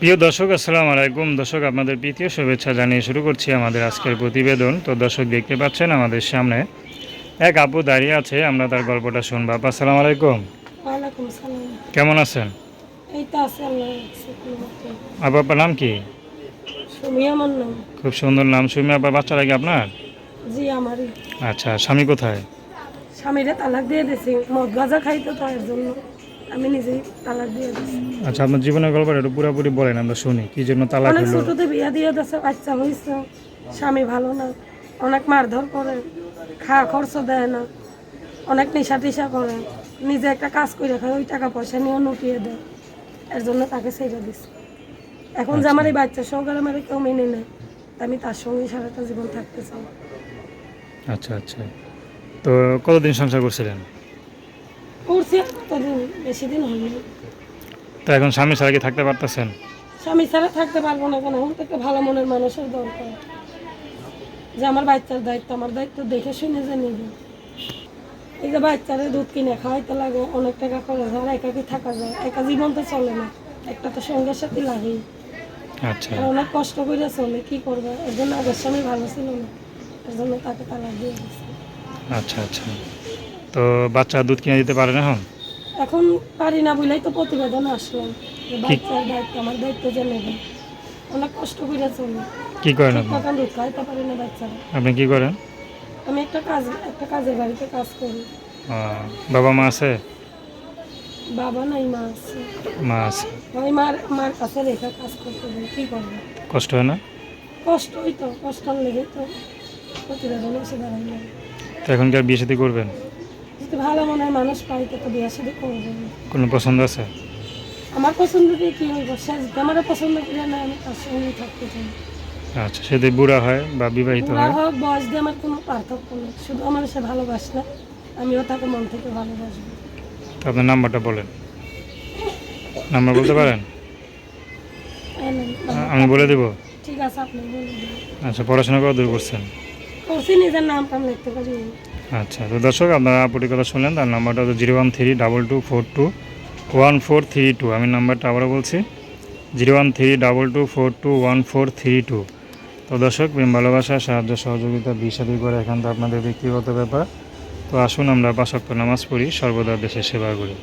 প্রিয় দর্শক আসসালামু আলাইকুম। দর্শক আপনাদের প্রীতীয় শুভেচ্ছা জানিয়ে শুরু করছি আমাদের আজকের প্রতিবেদন। তো দর্শক দেখতে পাচ্ছেন আমাদের সামনে এক আপু দাঁড়িয়ে আছে আমরা তার গল্পটা শুনব। আপা আসসালামু আলাইকুম। কেমন আছেন। আপা আপনার নাম কি? খুব সুন্দর নাম। সুমি আপা বাচ্চারা কি আপনার? জি আমারই। আচ্ছা স্বামী কোথায়? স্বামীরে তালাক দিয়ে দিছি মদ গাঁজা খাইতো তো এর জন্য। আমি নিজেই তালাক দিয়ে দিছি। আচ্ছা আপনার জীবনের গল্পটা একটু পুরোপুরি বলেন আমরা শুনি। কি জন্য তালাক অনেক হলো? ছোটতে বিয়া দিয়ে দিছে বাচ্চা হয়েছে স্বামী ভালো না অনেক মারধর করে খাওয়া খরচ দেয় না অনেক নেশা টেশা করে নিজে একটা কাজ করে খায় ওই টাকা পয়সা নিয়ে লুটিয়ে দেয় এর জন্য তাকে ছেড়ে দিছি। এখন যে আমার এই বাচ্চা সহকারে আমার কেউ মেনে নেয় আমি তার সঙ্গে সারাটা জীবন থাকতে চাই। আচ্ছা আচ্ছা। তো কতদিন সংসার করছিলেন? করছি কতদিন বেশি দিন হয়নি। তো এখন স্বামী ছাড়া কি থাকতে পারতেছেন? স্বামী ছাড়া থাকতে পারব না কেন? তো একটা ভালো মনের মানুষের দরকার। যে আমার বাচ্চার দায়িত্ব আমার দায়িত্ব দেখে শুনে যে নিবে। এই যে বাচ্চারে দুধ কিনে খাওয়াইতে লাগে অনেক টাকা খরচ হয় আর একাকি থাকা যায়? একা জীবন তো চলে না। একটা তো সঙ্গের সাথে লাগে আচ্ছা। অনেক কষ্ট করে চলে কি করবে? এর জন্য আগের স্বামী ভালো ছিল না। এর জন্য তাকে তালাক দিয়ে দিচ্ছে আচ্ছা আচ্ছা। তো বাচ্চা দুধ কিনে দিতে পারেন এখন? এখন পারি না বলেই তো প্রতিবেদন আসলাম যে বাচ্চার দায়িত্ব আমার দায়িত্ব যে নেবে। অনেক কষ্ট করে চলে। কি করেন আপনি? দুধ খাইতে পারি না বাচ্চারা। আপনি কি করেন? আমি একটা কাজ একটা কাজের বাড়িতে কাজ করি। বাবা মা আছে? বাবা নাই মা আছে। মা আছে। ওই মার মার কাছে রেখে কাজ করতে হবে কি করব? কষ্ট হয় না? কষ্টই তো কষ্ট লেগে তো প্রতিবেদনে এসে দাঁড়াইলাম তো এখন কি আর বিয়ে সাথে করবেন? যদি ভালো মনে হয় মানুষ পাই তো বিয়ে সাথে করব কোনো পছন্দ আছে? আমার পছন্দ দিয়ে কি হইব? সে যদি আমার পছন্দ করে না আমি তার সঙ্গেই থাকতে চাই। আচ্ছা সে যদি বুড়া হয় বা বিবাহিত হয়? হোক বয়স দিয়ে আমার কোনো পার্থক্য নেই। শুধু আমার সে ভালোবাসলে আমিও তাকে মন থেকে ভালোবাসবো। তো আপনার নাম্বারটা বলেন। নাম্বার বলতে পারেন? আ- আমি বলে দেব? ঠিক আছে আপনি বলে দিন। আচ্ছা পড়াশোনা কত দূর করছেন? করছি নিজের নাম টাম লিখতে পারি। আচ্ছা তো দর্শক আপনারা আপুটির কথা শুনলেন, তার নাম্বারটা হচ্ছে zero one three double two four two one four three two. আমি নাম্বারটা আবারও বলছি, zero one three double two four two one four three two. তো দর্শক, প্রেম, ভালোবাসা, সাহায্য, সহযোগিতা, বিষাদি করে এখন তো আপনাদের ব্যক্তিগত ব্যাপার। তো আসুন আমরা পাশক্ত নামাজ পড়ি, সর্বদা দেশের সেবা করি।